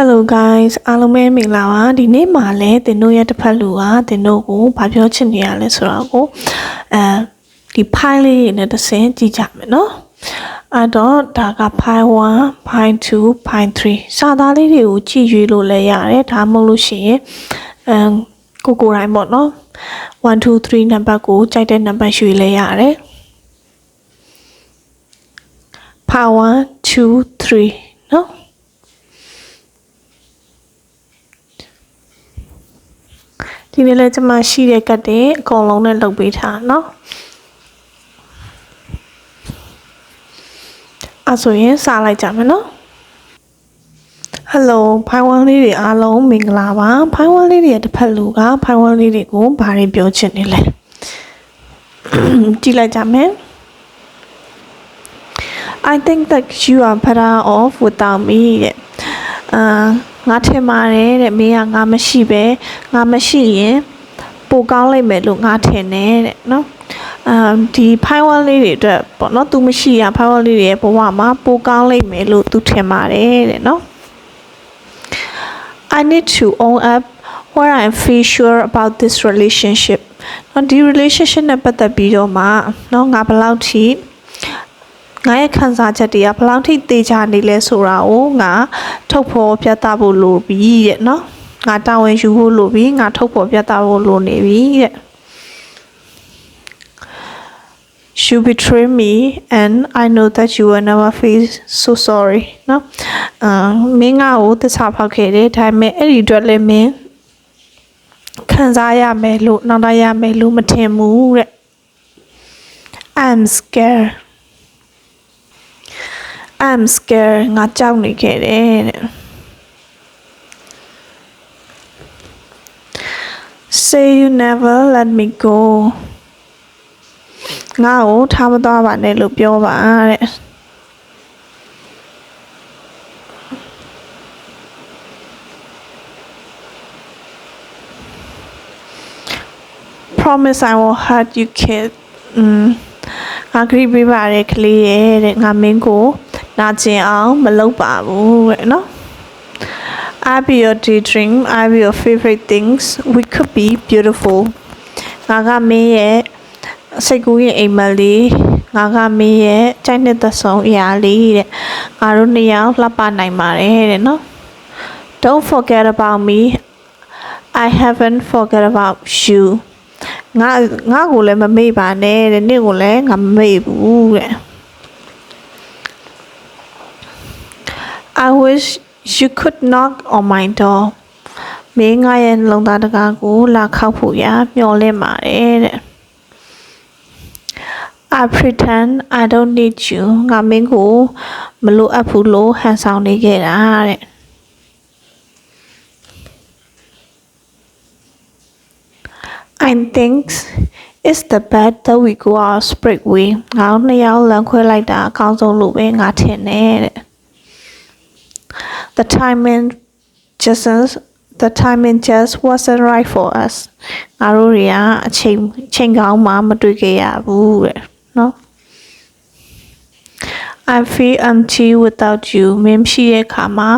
Hello guys အားလုံးပဲမင်္ဂလာပါဒီနေ့မှာလဲတင်တို့ရဲ့တစ်ဖက်လူကတင်တို့ကိုဘာပြောချင်နေရလဲဆိုတော့ကိုအဲဒီ file လေးတွေနဲ့တစ်ဆင့်ကြည့်ကြမယ်နော်အဲ့တော့ဒါက file 1 file 2 file 3စာသားလေးတွေကိုကြည့်ရွေးလို့လည်းရတယ်ဒါမှမဟုတ်လို့ရှိရင်အမ်ကိုကိုယ်တိုင်းပေါ့နော်1 2 3နံပါတ်ကိုကြိုက်တဲ့နံပါတ်ရွေးလဲရတယ် file 1 2 3နော် ဒီနေ့လည်းကျွန်မရှိတဲ့ကတ်တွေအကုန်လုံးနဲ့လုပ်ပေးထားเนาะအဲဆိုရင်စားလိုက်ကြမယ်เนาะ Hello ဖိုင်ဝမ်လေးတွေအားလုံးမင်္ဂလာပါဖိုင်ဝမ်လေးတွေရဲ့တစ်ဖက်လူကဖိုင်ဝမ်လေးတွေကိုဘာတွေပြောချင်နေလဲကြည့်လိုက်ကြမယ် I think that you are better off without me တဲ့အာ ငါထင်ပါတယ်တဲ့မင်းကငါမရှိပဲငါမရှိရင်ပိုကောင်းလိမ့်မယ်လို့ငါထင်တယ်တဲ့နော်အာဒီဖိုင်ဝါလေးတွေအတွက်ပေါ့နော် तू မရှိရဖိုင်ဝါလေးတွေရဲ့ဘဝမှာပိုကောင်းလိမ့်မယ်လို့ तू ထင်ပါတယ်တဲ့နော် I need to own up where I feel sure about this relationship နော်ဒီ relationship နဲ့ပတ်သက်ပြီးတော့မှနော်ငါဘယ်လောက်ထိ ငါရဲ့ခံစားချက်တွေကဘယ်လောက်ထိသေချာနေလဲဆိုတာကိုငါထုတ်ဖော်ပြသဖို့လိုပြီတဲ့နော်ငါတာဝန်ယူဖို့လိုပြီငါထုတ်ဖော်ပြသဖို့လိုနေပြီတဲ့ you betray me and I know that you will never feel so sorry နော်အာမင်းငါ့ကိုသစ္စာဖောက်ခဲ့တယ်ဒါပေမဲ့အဲ့ဒီအတွက်လည်းမင်းခံစားရမယ်လို့နောက်တရရမယ်လို့မထင်ဘူးတဲ့ I'm scared I'm scared ငါကြောက်နေခဲ့တယ်တဲ့ Say you never let me go ငါ့ကိုထားမသွားပါနဲ့လို့ပြောပါတဲ့ Promise I will hurt you kid อืมငါခရီးပေးပါတဲ့ကလေးရဲ့တဲ့ငါမင်းကို နာကျင်အောင်မလုပ်ပါဘူးတဲ့နော် I be your daydream I be your favorite things we could be beautiful ငါကမင်းရဲ့စိတ်ကူးရဲ့အိမ်မက်လေးငါကမင်းရဲ့ကြိုက်တဲ့သက်ဆုံးအရာလေးတဲ့ငါတို့နှစ်ယောက်လှပနိုင်ပါတယ်တဲ့နော် Don't forget about me I haven't forget about you ငါငါကိုလည်းမမေ့ပါနဲ့တဲ့နေ့ကိုလည်းငါမမေ့ဘူးတဲ့ I wish you could knock on my door မင်းငါရဲ့လုံသားတကားကိုလာခောက်ဖို့ရမျှော်လင့်ပါတယ်တဲ့ I pretend I don't need you ငါမင်းကိုမလိုအပ်ဘူးလို့ဟန်ဆောင်နေခဲ့တာတဲ့ I think it's the best that we go our separate way ငါတို့နှစ်ယောက်လမ်းခွဲလိုက်တာအကောင်းဆုံးလို့ပဲငါထင်တယ်တဲ့ The timing just the timing just wasn't right for us ငါတို့တွေကအချိန်အချိန်ကောင်းမှမတွေ့ခဲ့ရဘူးတဲ့နော် I feel empty without you မင်းမရှိတဲ့အခါမှာ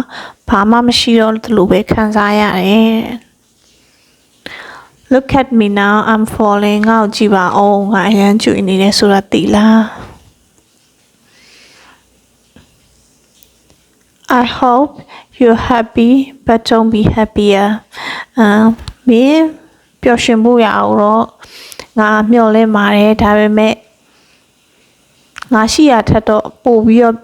ဘာမှမရှိတော့လို့ပဲခံစားရတယ်တဲ့ Look at me now I'm falling ငါ့ကိုကြည့်ပါအောင်ငါအရန်ကျွေနေတယ်ဆိုတာသိလား I hope you're happy but don't be happier အမ်မင်းပျော်ရွှင်ဖို့ရအောင်တော့ငါမျှော်လင့်ပါတယ်ဒါပေမဲ့ငါရှိရထက်တော့ပို့ပြီးတော့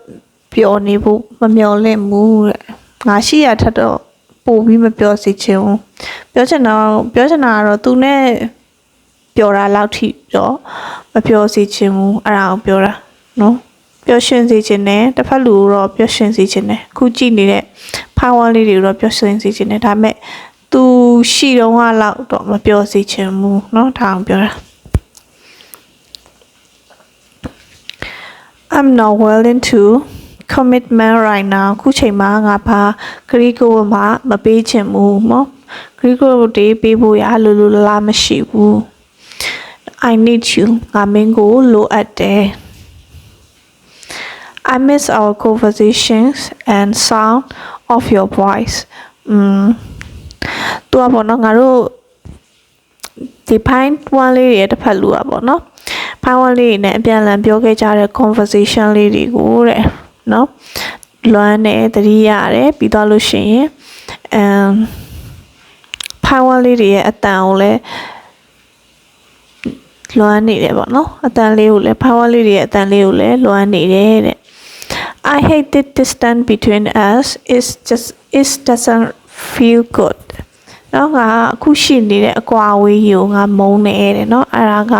ပျော်နေဖို့မမျှော်လင့်ဘူးတဲ့ငါရှိရထက်တော့ပို့ပြီးမပျော်စေချင်ဘူးပြောချင်တာပြောချင်တာကတော့သူနဲ့ပျော်တာလောက်ထိတော့မပျော်စေချင်ဘူးအဲ့ဒါကိုပြောတာနော် ပျော်ရွှင်စေချင်တယ်တစ်ဖက်လူကိုတော့ပျော်ရွှင်စေချင်တယ်ခုကြည့်နေတဲ့ဖိုင်ဝါလေးတွေကိုတော့ပျော်ရွှင်စေချင်တယ်ဒါပေမဲ့သူရှိတော့ကလောက်တော့မပျော်စေချင်ဘူးเนาะဒါအောင်ပြောတာ I'm not willing to commitment right now ခုချိန်မှာငါဘာခရီးကိုမှမပေးချင်ဘူးเนาะခရီးကိုတေးပေးဖို့ရလိုလိုလားလားမရှိဘူး I need you ငါမင်းကိုလိုအပ်တယ် I miss our conversations and sound of your voice อืมตัวပေါ့နော်ငါတို့ဒီ point one လေးတွေတစ်ဖက်လူอ่ะပေါ့နော် point one လေးတွေနဲ့အပြန်အလှန်ပြောခဲ့ကြတဲ့ conversation လေးတွေကိုတဲ့နော်လွမ်းတယ်တတိရတယ်ပြီးတော့လို့ရှိရင်အမ် point one လေးတွေရဲ့အတန်ကိုလည်းလွမ်းနေတယ်ပေါ့နော်အတန်လေးကိုလည်း point one လေးတွေရဲ့အတန်လေးကိုလည်းလွမ်းနေတယ်တဲ့ I hate the distance between us is just it doesn't feel good နော်ငါအခုရှိနေတဲ့အကွာအဝေးကြီးကိုငါမုန်းနေတယ်နော်အဲ့ဒါက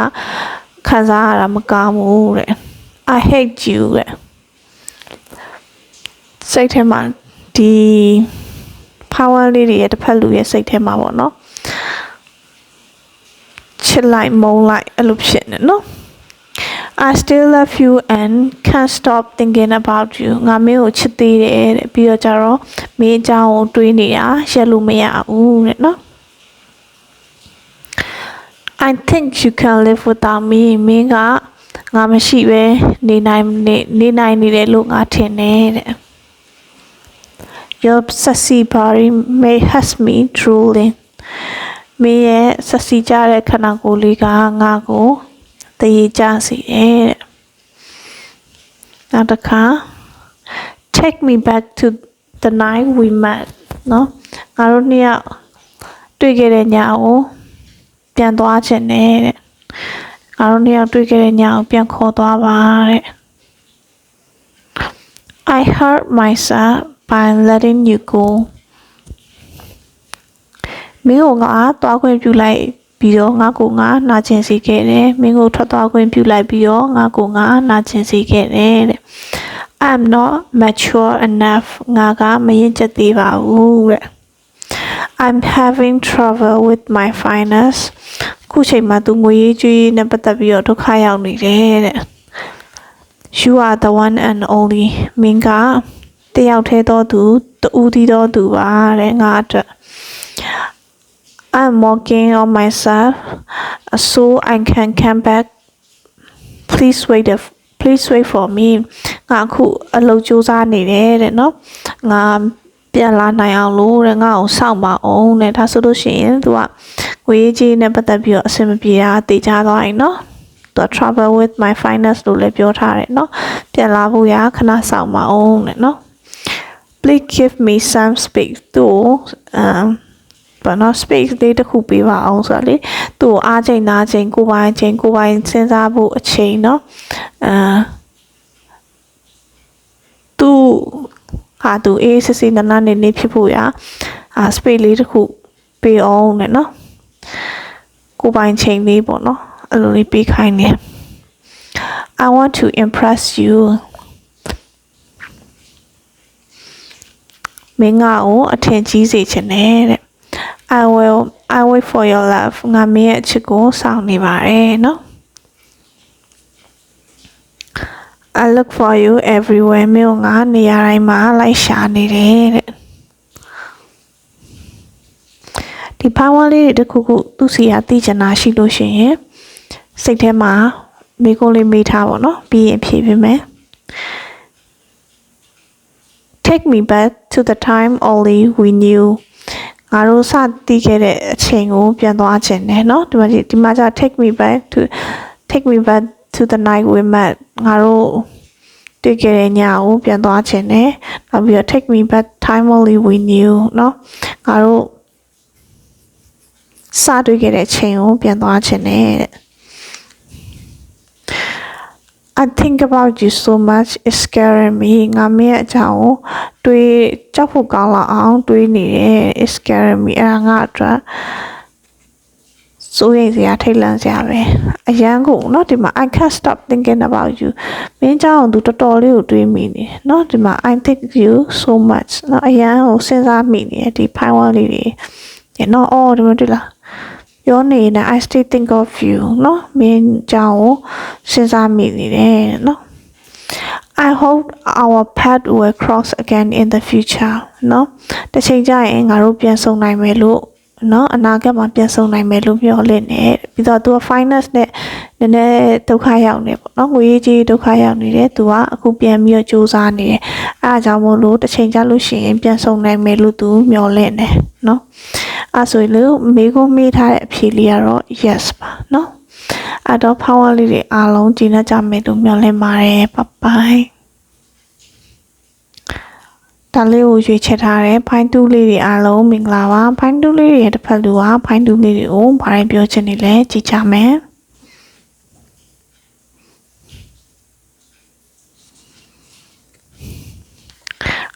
ခံစားရတာမကောင်းဘူးတဲ့ I hate you တဲ့စိတ်ထဲမှာဒီ power လေးတွေရဲ့တစ်ဖက်လူရဲ့စိတ်ထဲမှာပေါ့နော်ချစ်လိုက်မုန်းလိုက်အဲ့လိုဖြစ်နေနော် I still love you and can't stop thinking about you ငါမင်းကိုချစ်သေးတယ်တဲ့ပြီးတော့ကြတော့မင်းအကြောင်းကိုတွေးနေတာရက်လို့မရဘူးတဲ့နော် I think you can live without me မင်းကငါမရှိပဲနေနိုင်နေနေနိုင်နေတယ်လို့ငါထင်တယ်တဲ့ Your sexy body may has me drooling မင်းရဲ့ဆက်စီကြတဲ့ခန္ဓာကိုယ်လေးကငါ့ကို တရေကျစေတယ်တဲ့နောက်တစ်ခါ take me back to the night we met နော်ငါတို့နှစ်ယောက်တွေ့ခဲ့တဲ့ညကိုပြန်သွားခြင်းနဲ့တဲ့ငါတို့နှစ်ယောက်တွေ့ခဲ့တဲ့ညကိုပြန်ခေါ်သွားပါတဲ့ I hurt myself by letting you go မင်းကငါသွားခွင့်ပြုလိုက် ပြီးတော့ငါကိုငါနာကျင်စေခဲ့တယ်မင်းကိုထွက်သွားခွင့်ပြုလိုက်ပြီးတော့ငါကိုငါနာကျင်စေခဲ့တယ်တဲ့ I'm not mature enough ငါကမရင်ကျက်သေးပါဘူးတဲ့ I'm having trouble with my finance ခုချိန်မှာသူငွေရေးကြေးရေးနဲ့ပတ်သက်ပြီးတော့ဒုက္ခရောက်နေတယ်တဲ့ You are the one and only မင်းကတယောက်တည်းသောသူတူတည်းသောသူပါတဲ့ငါအတွက် I'm working on myself so I can come back please wait a, please wait for me ငါအခုအလုပ်စူးစမ်းနေတယ်တဲ့နော်ငါပြန်လာနိုင်အောင်လို့တဲ့ငါ့ကိုစောင့်ပါအောင်တဲ့ဒါဆိုလို့ရှိရင် तू ကငွေကြီးနဲ့ပတ်သက်ပြီးတော့အဆင်မပြေတာတေချာသွားရင်နော်သူ travel with my finance လို့လည်းပြောထားတယ်နော်ပြန်လာဖို့ရခဏစောင့်ပါအောင်တဲ့နော် please give me some space to um ဘာနော် space လေးတစ်ခုပေးပါအောင်ဆိုတာလေသူ့ကိုအားချိန်နာချိန်ကိုပိုင်ချိန်ကိုပိုင်စဉ်းစားဖို့အချိန်เนาะအာသူဟာသူအေးစစ်စစ်နနနေနေဖြစ်ဖို့ရအာ space လေးတစ်ခုပေးအောင်နဲ့เนาะကိုပိုင်ချိန်လေးပေါ့เนาะအဲ့လိုလေးပေးခိုင်းနေ I want to impress you မင်းငါ့ကိုအထင်ကြီးစေချင်တယ်တဲ့ I will I wait for your love ငါမင်းရဲ့အချစ်ကိုစောင့်နေပါတယ်နော် I look for you everywhere မြို့ငါနေရာတိုင်းမှာလိုက်ရှာနေတယ်တဲ့ဒီဘာဝလေးတွေတခုခုသူစီရသိချင်တာရှိလို့ရှိရင်စိတ်ထဲမှာမိကုံးလေးမိထားပါတော့ပြီးရင်ဖြည့်ပေးမယ် Take me back to the time only we knew ငါတို့စတည်ခဲ့တဲ့အချိန်ကိုပြန်သွားခြင်းနဲ့เนาะဒီမှာဒီမှာじゃ take me back to take me back to the night we met ငါတို့တွေ့ခဲ့တဲ့ညကိုပြန်သွားခြင်းနဲ့နောက်ပြီးတော့ take me back time only we knew เนาะငါတို့စတွေ့ခဲ့တဲ့အချိန်ကိုပြန်သွားခြင်းနဲ့တဲ့ I think about you so much it's scaring me ငါမင်းရဲ့အကြောင်းကိုတွေးကြောက်ဖို့ကောင်းလာအောင်တွေးနေတယ် it's scaring me အဲ့ဒါငါအတွက်စိုးရိမ်စရာထိတ်လန့်စရာပဲအရန်ကိုเนาะဒီမှာ I can't stop thinking about you မင်းကြောင့်သူတော်တော်လေးကိုတွေးမိနေเนาะဒီမှာ I think you so much เนาะအရန်ကိုစဉ်းစားမိနေတယ်ဒီ file လေးတွေเนาะအော်ဒီမှာတွေ့လား ပြောနေနေ I still think of you เนาะမင်းကြောင့်စဉ်းစားမိနေတယ်เนาะ I hope our path will cross again in the future เนาะတစ်ချိန်ကျရင်ငါတို့ပြန်ဆုံနိုင်မယ်လို့ နော်အနာဂတ်မှာပြန်ဆုံနိုင်မယ်လို့မျှော်လင့်နေပြီးတော့ तू က finance နဲ့နည်းနည်းဒုက္ခရောက်နေပေါ့နော်ငွေရေးကြေးဒုက္ခရောက်နေတယ် तू ကအခုပြန်ပြီးတော့စူးစမ်းနေတယ်အဲအကြောင်းမို့လို့တစ်ချိန်ကြာလို့ရှိရင်ပြန်ဆုံနိုင်မယ်လို့ तू မျှော်လင့်နေနော်အဲဆိုရင်လို့မိကုန်းမိထားတဲ့အဖြေလေးကတော့ yes ပါနော်အဲ့တော့ power လေးတွေအားလုံးကျင်းတတ်ကြမယ်လို့မျှော်လင့်ပါတယ်ဘိုင်ဘိုင် ဒါလေးကိုရွေးချယ်ထားတဲ့ဖိုင်းတူးလေးတွေအားလုံးမင်္ဂလာပါဖိုင်းတူးလေးတွေရဲ့တစ်ဖက်လူကဖိုင်းတူးလေးတွေကိုဘာတွေပြောချင်နေလဲကြည့်ကြမယ်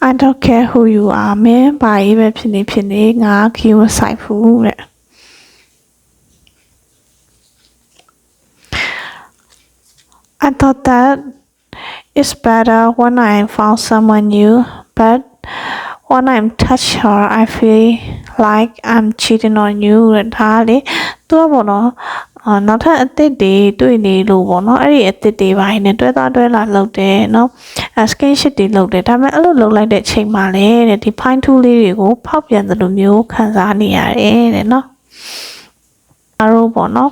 I don't care who you are မင်းဘာရေးပဲဖြစ်နေဖြစ်နေငါခီးမဆိုင်ဘူးတဲ့ I thought that it's better when I found someone new, but when I'm touch her, I feel like I'm cheating on you တဲ့ဒါလေသူကပေါ့နော်အာနောက်ထပ်အစ်စ်တွေတွေ့နေလို့ပေါ့နော်အဲ့ဒီအစ်စ်တွေပိုင်းနဲ့တွဲသွားတွဲလာလုပ်တယ်နော်အဲ skinship တွေလုပ်တယ်ဒါပေမဲ့အဲ့လိုလုပ်လိုက်တဲ့အချိန်မှာလေတဲ့ဒီ fine tool လေးတွေကိုဖောက်ပြန်သလိုမျိုးခံစားနေရတယ်တဲ့နော်အားလို့ပေါ့နော်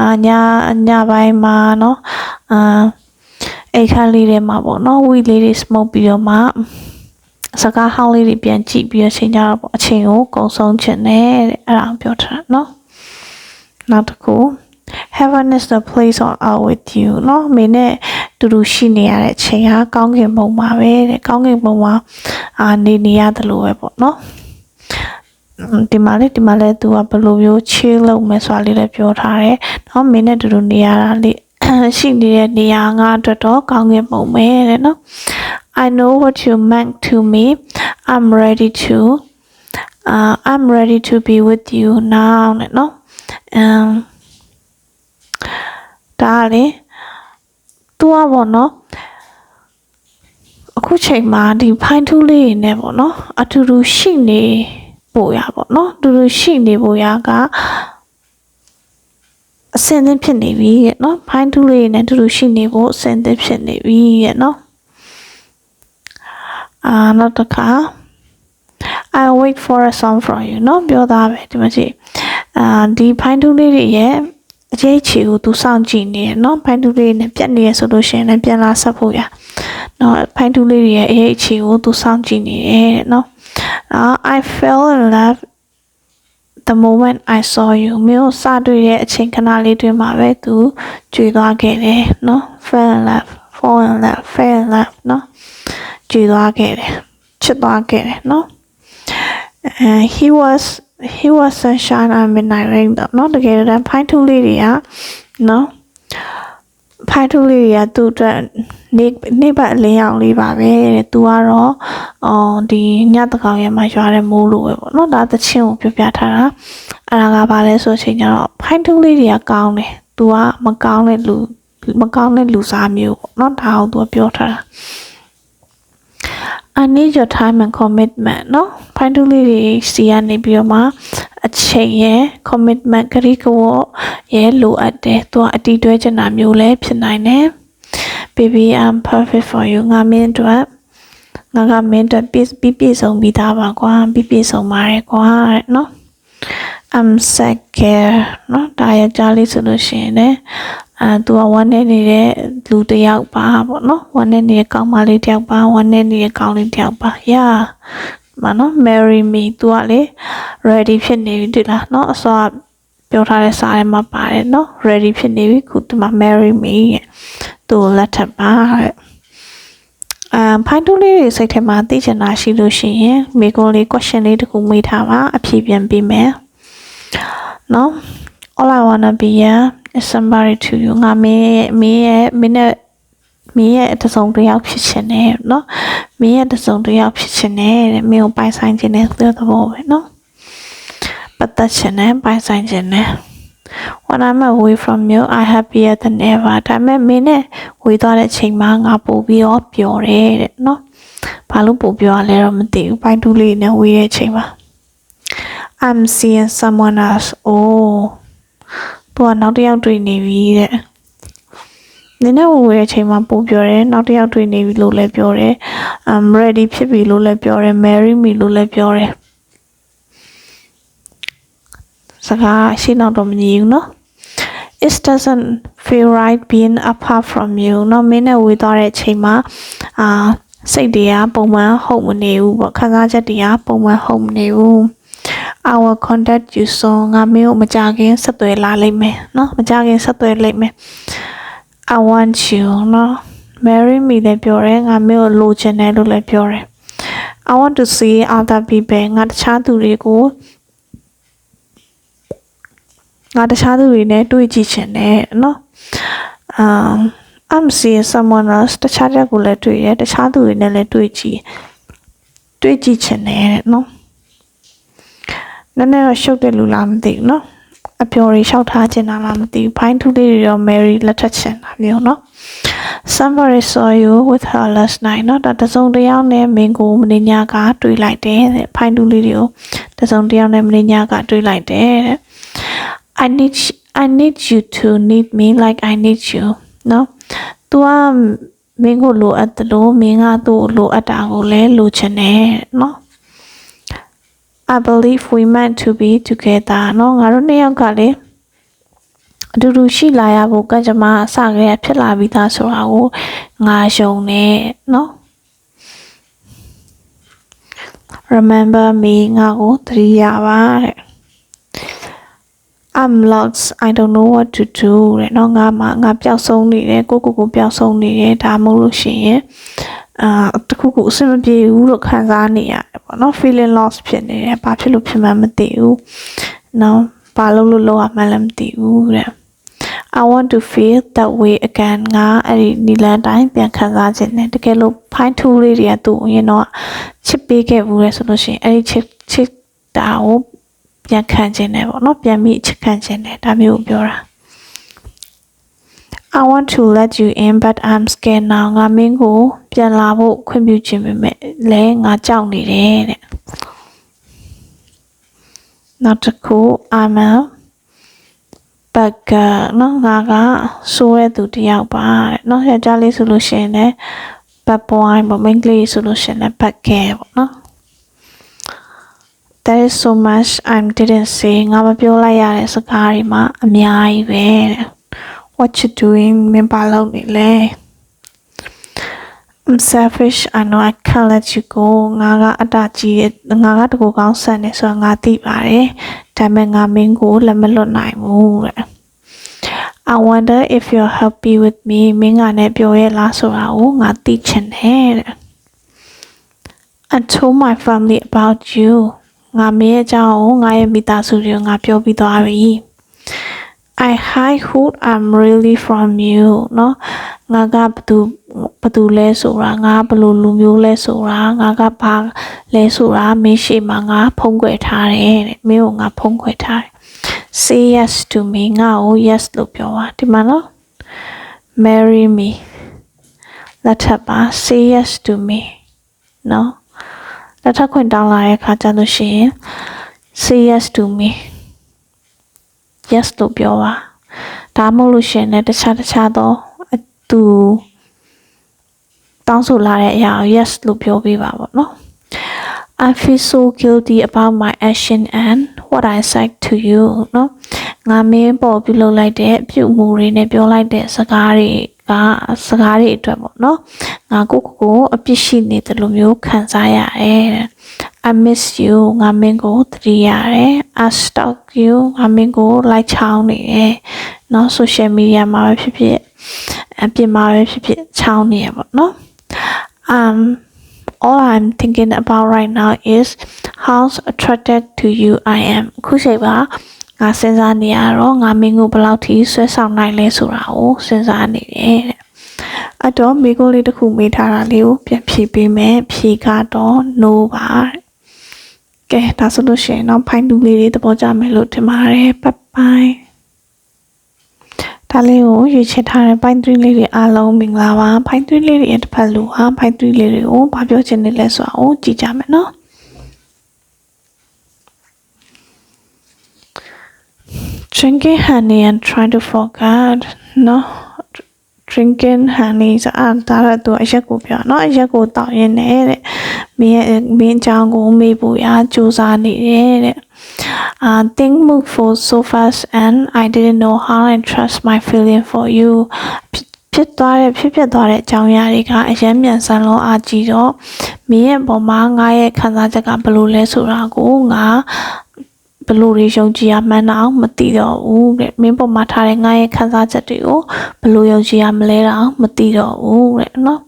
အာညညပိုင်းမှာနော်အာအိတ်ခါလေးထဲမှာပေါ့နော်ဝီလေးတွေ smoke ပြီးတော့မှ စကားဟောင်းလေးတွေပြန်ကြည့်ပြီးတော့ချိန်ကြတော့ပေါ့အချိန်ကိုကုံဆုံးချင်တယ်တဲ့အဲ့ဒါကိုပြောထားတာနော်နောက်တစ်ခု heaven is the place on earth with you เนาะမင်းနဲ့တူတူရှိနေရတဲ့အချိန်ဟာကောင်းကင်ဘုံမှာပဲတဲ့ကောင်းကင်ဘုံမှာအာနေနေရတယ်လို့ပဲပေါ့เนาะဒီမှာလေဒီမှာလဲသူကဘယ်လိုမျိုး chill လုပ်မယ်ဆိုတာလေးလည်းပြောထားတယ်เนาะမင်းနဲ့တူတူနေရတာလေး ရှိနေတဲ့နေရာငါအတွက်တော့ကောင်းကင်ဘုံပဲတဲ့เนาะ I know what you meant to me. I'm ready to. Uh, I'm ready to be with you now. နော်။ um ဒါလေ။ तू อ่ะဗောနော်။အခုချိန်မှာဒီဖိုင်ထူးလေးနေပေါ့နော်။အတူတူရှိနေပို့ရပေါ့နော်။အတူတူရှိနေပို့ရကအစင်သင်းဖြစ်နေပြီရဲ့နော်။ဖိုင်ထူးလေးနေအတူတူရှိနေဖို့အစင်သင်းဖြစ်နေပြီရဲ့နော်။ အာနောက်တစ်ခါ I wait for a song from you เนาะပြောသားပဲဒီမှာကြည့်အာဒီဖိုင်ထူးလေးတွေရဲ့အရေးချီကိုသူစောင့်ကြည့်နေတယ်เนาะဖိုင်တူလေးနဲ့ပြက်နေရဆိုလို့ရှိရင်လည်းပြန်လာဆက်ဖို့ရเนาะဖိုင်တူလေးရဲ့အရေးချီကိုသူစောင့်ကြည့်နေတယ်เนาะအာ I fell in love the moment I saw you မျိုးစတွေ့တဲ့အချိန်ခဏလေးတွင်မှာပဲသူကြွေသွားခဲ့တယ်เนาะ fell in love fall in love fell in love เนาะ ကြည်သွားခဲ့တယ်ချစ်သွားခဲ့တယ်နော် and he was he was sunshine and midnight rain တော့နော်တကယ်တမ်းဖိုင်းထူးလေးတွေကနော်ဖိုင်းထူးလေးတွေကသူ့အတွက်နေနေပတ်အလင်းရောင်လေးပါပဲတဲ့သူကတော့အော်ဒီညတကောင်ရဲ့မှာရွာတဲ့မိုးလိုပဲပေါ့နော်ဒါသချင်းကိုပြပြထားတာအဲ့ဒါကဘာလဲဆိုချိန်ကျတော့ဖိုင်းထူးလေးတွေကကောင်းတယ်သူကမကောင်းတဲ့လူမကောင်းတဲ့လူစားမျိုးပေါ့နော်ဒါအောင်သူကပြောထားတာ I need your time and commitment เนาะဖိုင်တူလေးတွေစီကနေပြီးတော့မှအချိန်ရယ် commitment ကတိကဝတ်ရယ်လိုအပ်တယ်သူကအတီးတွဲချင်တာမျိုးလည်းဖြစ်နိုင်တယ် baby i'm perfect for you ငါမင်းအတွက်ငါကမင်းအတွက်ပြည့်ပြည့်စုံပြီးသားပါကွာပြည့်ပြည့်စုံပါတယ်ကွာเนาะ I'm scared เนาะဒါရကြလေးဆိုလို့ရှိရင်လည်းအာသူကဝမ်းနေနေတဲ့လူတစ်ယောက်ပါပေါ့နော်ဝမ်းနေနေတဲ့ကောင်မလေးတစ်ယောက်ပါဝမ်းနေနေတဲ့ကောင်လေးတစ်ယောက်ပါ yeah မနော် marry me သူကလေ ready ဖြစ်နေပြီဒီလားเนาะအစောကပြောထားတဲ့စာထဲမှာပါတယ်เนาะ ready ဖြစ်နေပြီခုဒီမှာ marry me ရဲ့သူလက်ထပ်ပါတဲ့အမ်ဖိုင်တူလေးတွေစိတ်ထဲမှာသိချင်တာရှိလို့ရှိရင်မိကုန်းလေး question လေးတခုမေးထားပါအဖြေပြန်ပေးမယ် နော် all i wanna be yeah is somebody to you ငါမင်းရဲ့မင်းရဲ့မင်းနဲ့မင်းရဲ့တစ်စုံတစ်ယောက်ဖြစ်ချင်တယ်เนาะမင်းရဲ့တစ်စုံတစ်ယောက်ဖြစ်ချင်တယ်တဲ့မင်းကိုပိုင်ဆိုင်ခြင်းနဲ့ပြောသဘောပဲเนาะပတ်သက်ခြင်းနဲ့ပိုင်ဆိုင်ခြင်းနဲ့ when i'm away from you i happier than ever ဒါပေမဲ့မင်းနဲ့ဝေးသွားတဲ့အချိန်မှာငါပို့ပြီးတော့ပျော်တယ်တဲ့เนาะဘာလို့ပို့ပျော်ရလဲတော့မသိဘူးပိုင်တူးလေးနဲ့ဝေးတဲ့အချိန်မှာ I'm seeing someone else အိုးသူကနောက်တစ်ယောက်တွေ့နေပြီတဲ့နင်းနဲ့ဝဝတဲ့အချိန်မှာပို့ပြောတယ်နောက်တစ်ယောက်တွေ့နေပြီလို့လည်းပြောတယ် I'm ready ဖြစ်ပြီလို့လည်းပြောတယ် marry me လို့လည်းပြောတယ်စကားရှင်းတော့မညီဘူးနော် it doesn't feel right being apart from you နော်မင်းနဲ့ဝေးသွားတဲ့အချိန်မှာအာစိတ်တွေကပုံမှန်ဟုတ်မနေဘူးပေါ့ခံစားချက်တွေကပုံမှန်ဟုတ်မနေဘူး our contact you so ငါမင်းကိုမကြခင်ဆက်သွယ်လာလိမ့်မယ်နော်မကြခင်ဆက်သွယ်လိမ့်မယ် I want you နော် marry me လည်းပြောတယ်ငါမင်းကိုလိုချင်တယ်လို့လည်းပြောတယ် I want to see other people ငါတခြားသူတွေကိုငါတခြားသူတွေနဲ့တွေ့ကြည့်ချင်တယ်နော် um I'm seeing someone else တခြားတဲ့ကိုလည်းတွေ့ရတခြားသူတွေနဲ့လည်းတွေ့ကြည့်တွေ့ကြည့်ချင်တယ်နော် နည်းနည်းတော့ရှုပ်တဲ့လူလားမသိဘူးเนาะအပျော်တွေလျှောက်ထားချင်တာလားမသိဘူးဖိုင်းထူးလေးတွေတော့ Mary လက်ထပ်ချင်တာမျိုးเนาะ Somebody saw you with her last night เนาะဒါတစုံတစ်ယောက်နဲ့မင်းကိုမင်းညကတွေ့လိုက်တယ်တဲ့ဖိုင်းထူးလေးတွေကိုတစုံတစ်ယောက်နဲ့မင်းညကတွေ့လိုက်တယ်တဲ့ I need I need you to need me like I need you เนาะ तू ကမင်းကိုလိုအပ်တယ်လို့မင်းကသူ့ကိုလိုအပ်တာကိုလည်းလိုချင်တယ်เนาะ I believe we meant to be together เนาะငါတို့နှစ်ယောက်ကလေအတူတူရှိလာရဖို့ကကြမ္မာအစကတည်းကဖြစ်လာပြီးသားဆိုတာကိုငါယုံနေเนาะ remember me ငါကိုသတိရပါတဲ့ I'm lost I don't know what to do တဲ့เนาะငါမှငါပျောက်ဆုံးနေတယ်ကိုကိုကိုပျောက်ဆုံးနေတယ်ဒါမှမဟုတ်လို့ရှိရင် အာတခုခုအဆင်မပြေဘူးလို့ခံစားနေရတယ်ပေါ့နော် feeling loss ဖြစ်နေတယ်ဘာဖြစ်လို့ဖြစ်မှန်းမသိဘူးနော်ဘာလုပ်လို့လုပ်ရမှန်းလည်းမသိဘူးတဲ့ I want to feel that way again ငါအဲ့ဒီနီလန်တိုင်းပြန်ခံစားခြင်းနဲ့တကယ်လို့ fine tool လေးတွေကသူ့အရင်တော့ချစ်ပေးခဲ့ဘူးလေဆိုလို့ရှိရင်အဲ့ဒီချစ်ချစ်တာကိုပြန်ခံခြင်းနဲ့ပေါ့နော်ပြန်ပြီးချစ်ခံခြင်းနဲ့ဒါမျိုးကိုပြောတာ I want to let you in but I'm scared now ငါမင်းကိုပြန်လာဖို့ခွင့်ပြုခြင်းပေမဲ့လဲငါကြောက်နေတယ်တဲ့နောက်တစ်ခု I'm a ဘက်ကနော်ငါကဆိုးတဲ့သူတယောက်ပါတဲ့နော်ယောက်ျားလေးဆိုလို့ရှိရင်လည်းဘက်ပွိုင်းပေါ့မိန်းကလေးဆိုလို့ရှိရင်လည်းဘက်ကဲပေါ့နော် There is so much I didn't say ငါမပြောလိုက်ရတဲ့စကားတွေမှာအများကြီးပဲတဲ့ What you doing မင်းပါလို့နေလဲ I'm selfish I know I can't let you go ငါကအတ္တကြီးတဲ့ငါကတကူကောင်းဆန်နေဆိုတော့ငါသိပါတယ်ဒါပေမဲ့ငါမင်းကိုလက်မလွတ်နိုင်ဘူးတဲ့ I wonder if you're happy with me မင်းကလည်းပြောရဲ့လားဆိုတာကိုငါသိချင်တယ်တဲ့ I told my family about you ငါမင်းရဲ့အကြောင်းကိုငါရဲ့မိသားစုတွေကိုငါပြောပြီးသွားပြီ I hide who I'm really from you เนาะငါကဘသူဘသူလဲဆိုတာငါဘယ်လိုလူမျိုးလဲဆိုတာငါကဘာလဲဆိုတာမင်းရှိမှငါဖုံးကွယ်ထားတယ်တဲ့မင်းကိုငါဖုံးကွယ်ထားတယ် say yes to me ငါ့ကို yes လို့ပြောပါဒီမှာနော် marry me လက်ထပ်ပါ say yes to me နော်လက်ထပ်ခွင့်တောင်းလာတဲ့အခါကျလို့ရှိရင် say yes to me yes လို့ပြောပါဒါမှမဟုတ်လို့ရှင်လည်းတခြားတခြားသောအသူတောင်းဆိုလာတဲ့အရာကို yes လို့ပြောပေးပါပေါ့နော် I feel so guilty about my action and what I said to you နော်ငါမင်းပေါ်ပြုလုပ်လိုက်တဲ့ပြုမှုတွေနဲ့ပြောလိုက်တဲ့စကားတွေကစကားတွေအတွက်ပေါ့နော်ငါကိုကိုကိုအပြစ်ရှိနေတယ်လို့မျိုးခံစားရတယ် I miss you ငါမင်းကိုသတိရတယ် I stalk you ငါမင်းကိုလိုက်ချောင်းနေတယ်เนาะ social media မှာပဲဖြစ်ဖြစ်အပြင်မှာပဲဖြစ်ဖြစ်ချောင်းနေရပေါ့เนาะ um all I'm thinking about right now is how attracted to you I am ခုချိန်ပါငါစဉ်းစားနေရတော့ငါမင်းကိုဘယ်လောက်ထိဆွဲဆောင်နိုင်လဲဆိုတာကိုစဉ်းစားနေတယ်တဲ့အတော့မိကိုလေးတစ်ခုမေးထားတာလေးကိုပြန်ဖြေပေးမယ်ဖြေကတော့ no ပါ ကဲဒါဆိုလို့ရှိရင်တော့ဖိုင်တူလေးတွေသဘောကျမယ်လို့ထင်ပါတယ်ဘိုင်ဘိုင်ဒါလေးကိုရွေးချယ်ထားတဲ့ပိုင်း3လေးတွေအားလုံးမင်္ဂလာပါပိုင်း3လေးတွေတစ်ဖက်လူဟာပိုင်း3လေးတွေကိုဘာပြောချင်နေလဲဆိုတာကိုကြည့်ကြမယ်နော် drinking honey and trying to forget နော် drinking honey ဆိုအာဒါတော့သူအရက်ကိုပြောနော်အရက်ကိုတောက်ရင်းနဲ့တဲ့မင်းရဲ့မင်းအကြောင်းကိုမေးဖို့ရာစူးစမ်းနေတယ်တဲ့ uh thing move for so fast and i didn't know how and trust my feeling for you ဖြစ်သွားတဲ့ဖြစ်ဖြစ်သွားတဲ့အကြောင်းအရာတွေကအယမ်းမြန်ဆန်လုံးအားကြီးတော့မင်းရဲ့ပုံမှာငါရဲ့ခံစားချက်ကဘယ်လိုလဲဆိုတာကိုငါ ဘယ်လိုတွေယုံကြည်ရမှန်းတော့မသိတော့ဘူးတဲ့မင်းပုံမှာထားတဲ့ငါရဲ့ခံစားချက်တွေကိုဘယ်လိုယုံကြည်ရမလဲတော့မသိတော့ဘူးတဲ့နော်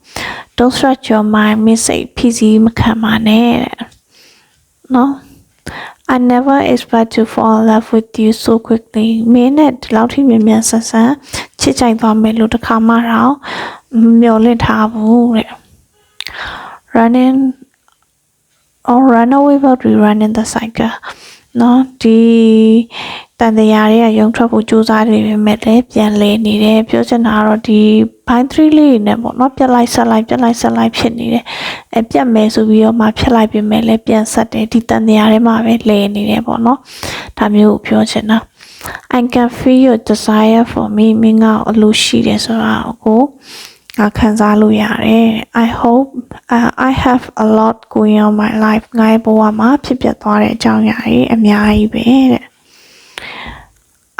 don't stretch your mind မစိတ်ဖြစ်စီမခံပါနဲ့တဲ့နော် I never expect to fall in love with you so quickly မင်းနဲ့ဒီလောက်ထိမြန်မြန်ဆန်ဆန်ချစ်ကြိုက်သွားမယ်လို့တစ်ခါမှတော့မျှော်လင့်ထားဘူးတဲ့ running or run away but we run in the cycle နော်ဒီတန်တရားတွေကရုံထွက်ဖို့ကြိုးစားနေပေမဲ့လည်းပြန်လဲနေတယ်ပြောချင်တာကတော့ဒီ bind 3လေးနဲ့ပေါ့နော်ပြက်လိုက်ဆက်လိုက်ပြက်လိုက်ဆက်လိုက်ဖြစ်နေတယ်အဲပြက်မယ်ဆိုပြီးတော့မှဖြစ်လိုက်ပေမဲ့လည်းပြန်ဆက်တယ်ဒီတန်တရားတွေမှာပဲလဲနေတယ်ပေါ့နော်ဒါမျိုးကိုပြောချင်တာ I can feel your desire for me မင်းကအလိုရှိတယ်ဆိုတာကို ငါခံစားလို့ရတယ် I hope uh, I have a lot going on my life ငါရဲ့ဘဝမှာဖြစ်ပျက်သွားတဲ့အကြောင်းအရာတွေအများကြီးပဲတဲ့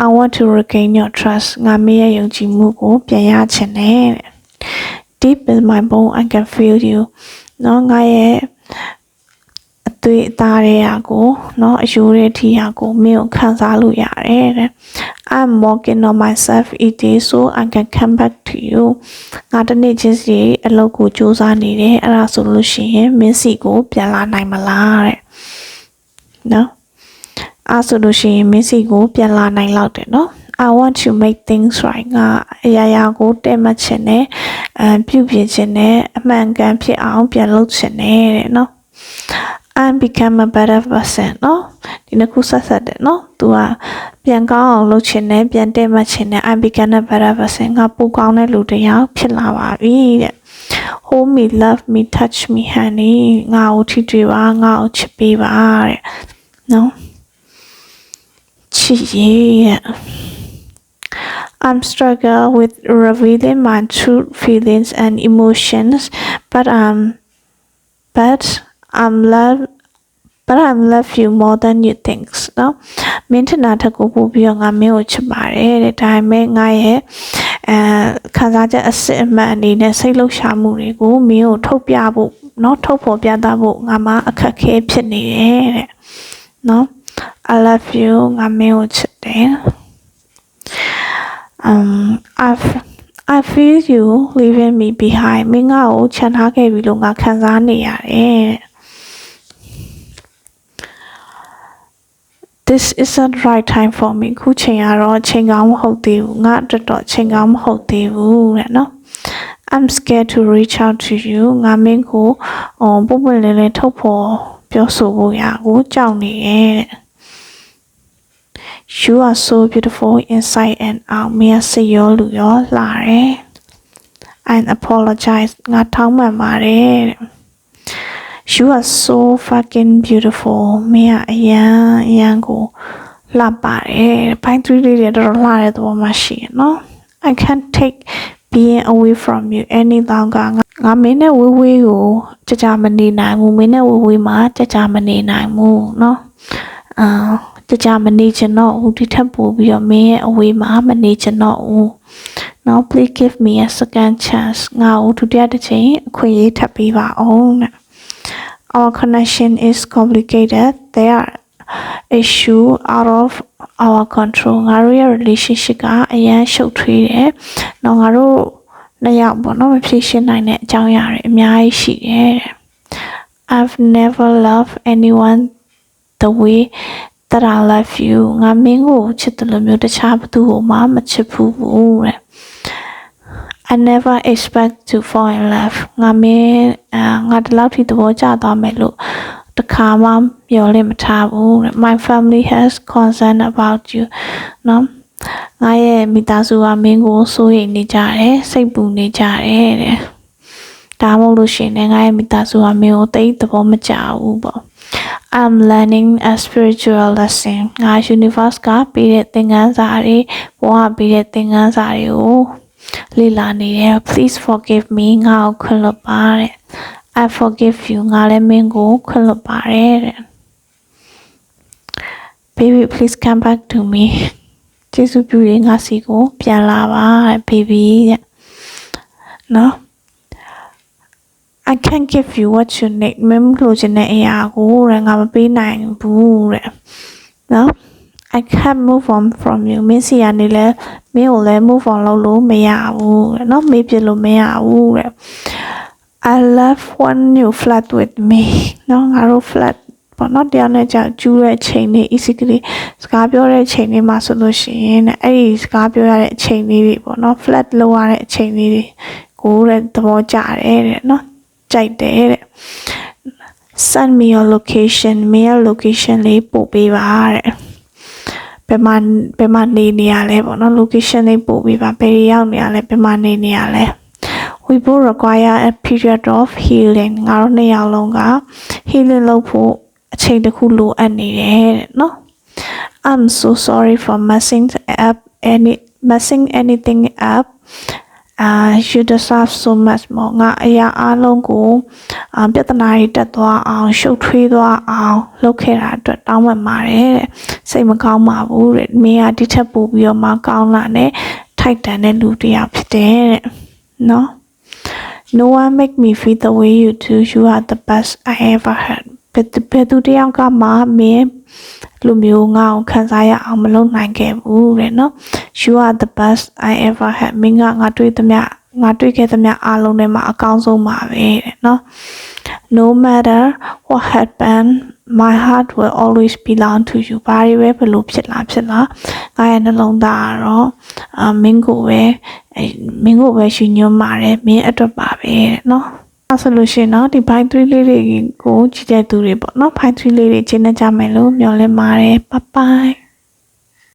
I want to regain your trust ငါမင်းရဲ့ယုံကြည်မှုကိုပြန်ရချင်တယ်တဲ့ Deep in my bone I can feel you နော်ငါရဲ့အ သွေးအသားတွေကကိုနော်အယူတွေထီရကိုမင်းကိုခံစားလို့ရတယ်တဲ့ I'm working on myself each day so I can come back to you ငါတနေ့ချင်းစီအလုပ်ကိုစူးစမ်းနေတယ်အဲ့ဒါဆိုလို့ရှိရင်မင်းစီကိုပြန်လာနိုင်မလားတဲ့နော်အဲ့ဆိုလို့ရှိရင်မင်းစီကိုပြန်လာနိုင်လောက်တယ်နော် I want to make things right ငါအရာရာကိုတဲ့မှတ်ချင်တယ်အပြုပြင်ချင်တယ်အမှန်ကန်ဖြစ်အောင်ပြန်လုပ်ချင်တယ်တဲ့နော် I become a better person เนาะဒီနှစ်ခုဆက်ဆက်တယ်เนาะ तू ကပြန်ကောင်းအောင်လုပ်ချင်တယ်ပြန်တက်မှတ်ချင်တယ် I become a better person ငါပိုကောင်းတဲ့လူတစ်ယောက်ဖြစ်လာပါပြီတဲ့ Hold me love me touch me honey ငါ့ကိုထိတွေ့ပါငါ့ကိုချစ်ပေးပါတဲ့เนาะချစ်ရဲ့ I'm struggle with revealing my true feelings and emotions but um but I'm love but I'm love you more than you think เนาะမင်းထနာထက်ကိုပို့ပြီးတော့ငါမင်းကိုချစ်ပါတယ်တဲ့ဒါပေမဲ့ငါရဲ့အဲခံစားချက်အစစ်အမှန်အနေနဲ့စိတ်လှုပ်ရှားမှုတွေကိုမင်းကိုထုတ်ပြဖို့เนาะထုတ်ဖော်ပြသဖို့ငါမှအခက်ခဲဖြစ်နေတယ်တဲ့เนาะ I love you ငါမင်းကိုချစ်တယ် um I've I feel you leaving me behind မင်းငါ့ကိုခြံထားခဲ့ပြီလို့ငါခံစားနေရတယ်တဲ့ This isn't right time for me ခုချိန်ကတော့ချိန်ကောင်းမဟုတ်သေးဘူးငါအတွက်တော့ချိန်ကောင်းမဟုတ်သေးဘူးတဲ့နော် I'm scared to reach out to you ငါမင်းကိုဟိုပုံပွင့်လင်းလင်းထုတ်ဖော်ပြောဆိုဖို့ရာကိုကြောက်နေရဲ့တဲ့ You are so beautiful inside and out မင်းစိတ်ရောလူရောလှတယ် I apologize ငါထောင်းမှန်ပါတယ်တဲ့ You are so fucking beautiful မင်းကအရန်အရန်ကိုလှပါတယ်ဘိုင်း3လေးတွေတော်တော်လှတဲ့သဘောမှရှိရနော် I can't take being away from you any longer ငါငါမင်းနဲ့ဝေးဝေးကိုကြကြမနေနိုင်ဘူးမင်းနဲ့ဝေးဝေးမှာကြကြမနေနိုင်ဘူးเนาะအာကြကြမနေချင်တော့ဘူးဒီထက်ပိုပြီးတော့မင်းရဲ့အဝေးမှာမနေချင်တော့ဘူး now please give me a second chance ငါ့ကိုဒုတိယတစ်ချိန်အခွင့်အရေးထပ်ပေးပါအောင်တဲ့ our connection is complicated there are issue out of our control ငါတို့ရဲ့ relationship ကအရန်ရှုပ်ထွေးတယ်။တော့ငါတို့နှစ်ယောက်ပေါ့နော်မဖြေရှင်းနိုင်တဲ့အကြောင်းအရာတွေအများကြီးရှိတယ်တဲ့။ I've never loved anyone the way that I love you ငါမင်းကိုချစ်တယ်လို့မျိုးတခြားဘသူ့ကိုမှမချစ်ဘူးဘူးတဲ့ I never expect to fall in love ငါမင်းအာငါဒီလောက်ထိသဘောကျသွားမယ်လို့တခါမှမျှော်လင့်မထားဘူးတဲ့ My family has concern about you နော်ငါရဲ့မိသားစုကမင်းကိုစိုးရိမ်နေကြတယ်စိတ်ပူနေကြတယ်တဲ့ဒါမှမဟုတ်လို့ရှိရင်လည်းငါရဲ့မိသားစုကမင်းကိုတိတ်သဘောမကျဘူးပေါ့ I'm learning a spiritual lesson ငါ universe ကပေးတဲ့သင်ခန်းစာတွေဘဝပေးတဲ့သင်ခန်းစာတွေကို လေ့လာနေတယ် please forgive me ငါ့ကိုခွင့်လွှတ်ပါတဲ့ I forgive you ငါလည်းမင်းကိုခွင့်လွှတ်ပါတယ်တဲ့ baby please come back to me ကျေးဇူးပြုရင်ငါစီကို ပြန်လာပါတဲ့ baby တဲ့နော် I can't give you what you need မင်းလိုချင်တဲ့အရာကိုတဲ့ငါမပေးနိုင်ဘူးတဲ့နော် I can't move on from you မင်းစီကနေလဲမင်းကိုလဲ move on လုပ်လို့မရဘူးတဲ့နော်မေးပြလို့မရဘူးတဲ့ I love when you flirt with me နော်ငါတို့ flirt ပေါ့နော်တရားနဲ့ကြာကျူးတဲ့အချိန်လေး easy ကလေးစကားပြောတဲ့အချိန်လေးမှာဆိုလို့ရှိရင်တဲ့အဲ့ဒီစကားပြောရတဲ့အချိန်လေးတွေပေါ့နော် flat လုပ်ရတဲ့အချိန်လေးတွေကိုတဲ့သဘောကျတယ်တဲ့နော်ကြိုက်တယ်တဲ့ send me your location မင်းရဲ့ location လေးပို့ပေးပါတဲ့ ဘယ်မှာဘယ်မှာနေနေရလဲပေါ့နော် location လေးပို့ပေးပါဘယ်ရောက်နေရလဲဘယ်မှာနေနေရလဲ we both require a period of healing ငါတို့နှစ်ယောက်လုံးက healing လုပ်ဖို့အချိန်တစ်ခုလိုအပ်နေတယ်တဲ့နော် I'm so sorry for messing up any messing anything up uh you deserve so much more ငါအရာအလုံးကိုအပြဿနာတွေတက်သွားအောင်ရှုပ်ထွေးသွားအောင်လုပ်ခဲ့တာအတွက်တောင်းပန်ပါတယ်တဲ့စိတ်မကောင်းပါဘူးတဲ့မင်းကဒီထက်ပိုပြီးတော့မှကောင်းလာတဲ့ထိုက်တန်တဲ့လူတစ်ယောက်ဖြစ်တယ်တဲ့နော် No one make me feel the way you do. You are the best I ever had. ဘယ်သူဘယ်သူတယောက်ကမှမင်း လူမျိုးငါ့ကိုခံစားရအောင်မလုပ်နိုင်ခဲ့ဘူးတဲ့နော် You are the best I ever had မင်းကငါတွေ့သမျှငါတွေ့ခဲ့သမျှအားလုံးထဲမှာအကောင်းဆုံးပါပဲတဲ့နော် No matter what happened my heart will always belong to you ဘာတွေပဲဘလို့ဖြစ်လာဖြစ်လာငါရဲ့နှလုံးသားကတော့အမင်းကိုပဲအဲမင်းကိုပဲရှင်ညွှန်းပါတယ်မင်းအတွက်ပါပဲတဲ့နော်အဲ ဆိုလို့ရှိရင်တော့ဒီဘိုင်း3လေးတွေကိုကြည့်တဲ့သူတွေပေါ့နော်ဘိုင်း3လေးတွေရှင်းနေကြမယ်လို့မျှော်လင့်ပါတယ်ဘိုင်ဘိုင်